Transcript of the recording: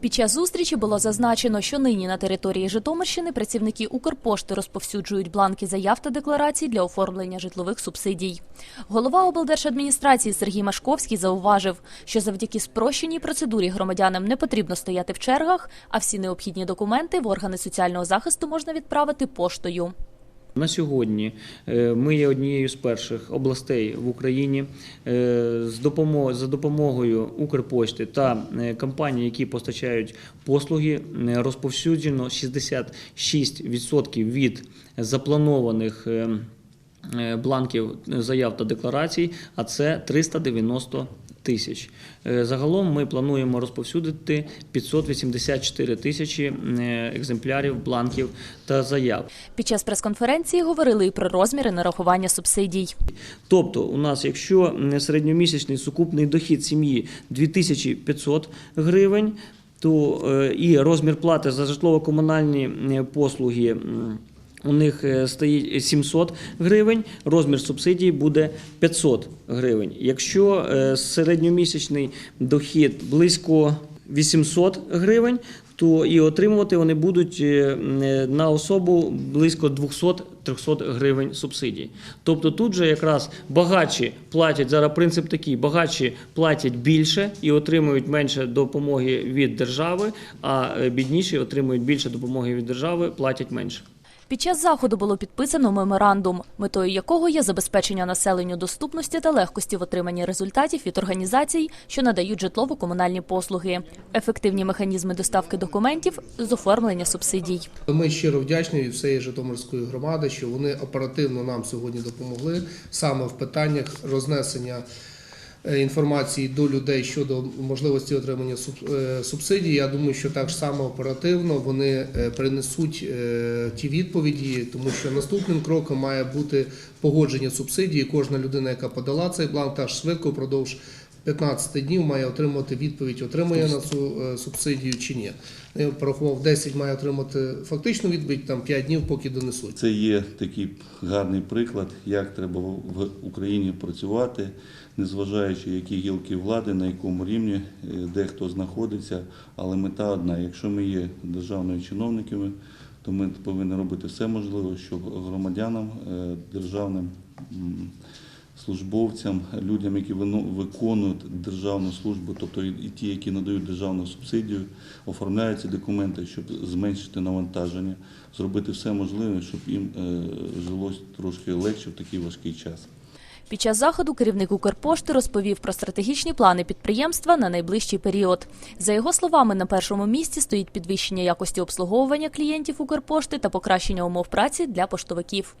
Під час зустрічі було зазначено, що нині на території Житомирщини працівники Укрпошти розповсюджують бланки заяв та декларацій для оформлення житлових субсидій. Голова облдержадміністрації Сергій Машковський зауважив, що завдяки спрощеній процедурі громадянам не потрібно стояти в чергах, а всі необхідні документи в органи соціального захисту можна відправити поштою. На сьогодні е, ми є однією з перших областей в Україні е, за допомогою Укрпошти та е, компаній, які постачають послуги, розповсюджено 66% від запланованих бланків заяв та декларацій, а це 390 тисяч. Е, Загалом ми плануємо розповсюдити 584 тисячі е, екземплярів бланків та заяв. Під час прес-конференції говорили і про розміри нарахування субсидій. Тобто, у нас, якщо середньомісячний сукупний дохід сім'ї 2500 гривень, то е, і розмір плати за житлово-комунальні послуги. У них е, стоїть 700 гривень, розмір субсидії буде 500 гривень. Якщо е, середньомісячний дохід близько 800 гривень, то і отримувати вони будуть е, на особу близько 200-300 гривень субсидій. Тобто тут же якраз багатші платять зараз принцип такий: багатші платять більше і отримують менше допомоги від держави, а бідніші отримують більше допомоги від держави, платять менше. Під час заходу було підписано меморандум, метою якого є забезпечення населенню доступності та легкості в отриманні результатів від організацій, що надають житлово-комунальні послуги, ефективні механізми доставки документів з оформлення субсидій. Ми щиро вдячні від всієї Житомирської громади, що вони оперативно нам сьогодні допомогли саме в питаннях рознесення інформації до людей щодо можливості отримання е, субсидій. Я думаю, що так само оперативно вони е, принесуть е, ті відповіді, тому що наступним кроком має бути погодження субсидії. Кожна людина, яка подала цей бланк, теж швидко впродовж 15 днів має отримати відповідь, отримує на цю е, субсидію чи ні. Я порахував, 10 має отримати фактичну відповідь, там 5 днів, поки донесуть. Це є такий гарний приклад, як треба в Україні працювати, незважаючи які гілки влади, на якому рівні е, де хто знаходиться. Але мета одна: якщо ми є державними чиновниками, то ми повинні робити все можливе, щоб громадянам, е, державним службовцям, людям, які виконують державну службу, тобто і ті, які надають державну субсидію, оформляють ці документи, щоб зменшити навантаження, зробити все можливе, щоб їм е, жилось трошки легше в такий важкий час. Під час заходу керівник Укрпошти розповів про стратегічні плани підприємства на найближчий період. За його словами, на першому місці стоїть підвищення якості обслуговування клієнтів Укрпошти та покращення умов праці для поштовиків.